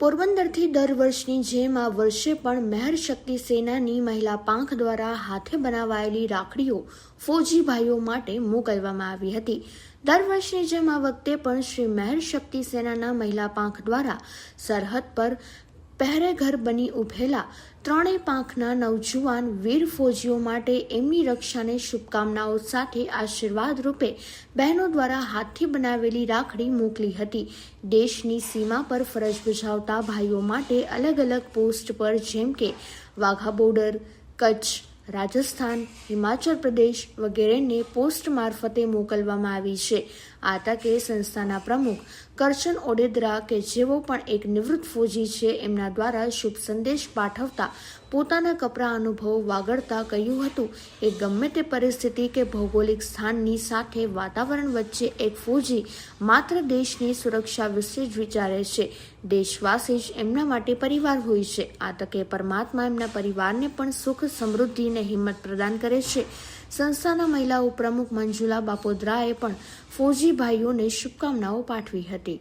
પોરબંદરથી દર વર્ષની જેમ આ વર્ષે પણ મહેર શક્તિ સેનાની મહિલા પાંખ દ્વારા હાથે બનાવાયેલી રાખડીઓ ફૌજી ભાઈઓ માટે મોકલવામાં આવી હતી. દર વર્ષની જેમ આ વખતે પણ શ્રી મહેર શક્તિ સેનાના મહિલા પાંખ દ્વારા સરહદ પર પહેરેઘર બની ઉભેલા ત્રણેય પાંખના નવજુવાન વીર ફોજીઓ માટે એમની રક્ષાને શુભકામનાઓ સાથે આશીર્વાદ રૂપે બહેનો દ્વારા હાથથી બનાવેલી રાખડી મોકલી હતી. દેશની સીમા પર ફરજ બજાવતા ભાઈઓ માટે અલગ અલગ પોસ્ટ પર જેમ કે વાઘા બોર્ડર, કચ્છ રાજસ્થાન, હિમાચલ પ્રદેશ વગેરેને પોસ્ટ મારફતે મોકલવામાં આવી છે. આ તકે સંસ્થાના પ્રમુખ કરશન ઓડેદરા કે જેઓ પણ એક નિવૃત્ત ફોજી છે, એમના દ્વારા શુભ સંદેશ પાઠવતા પોતાના કપરા અનુભવ વાગડતા કહ્યું હતું. એ ગમે તે પરિસ્થિતિ કે ભૌગોલિક સ્થાનની સાથે વાતાવરણ વચ્ચે એક ફૌજી માત્ર દેશની સુરક્ષા વિશે જ વિચારે છે. દેશવાસી જ એમના માટે પરિવાર હોય છે. આ તકે પરમાત્મા એમના પરિવારને પણ સુખ, સમૃદ્ધિ અને હિંમત પ્રદાન કરે છે. સંસ્થાના મહિલા ઉપપ્રમુખ મંજુલા બાપોદરાએ પણ ફૌજી ભાઈઓને શુભકામનાઓ પાઠવી હતી.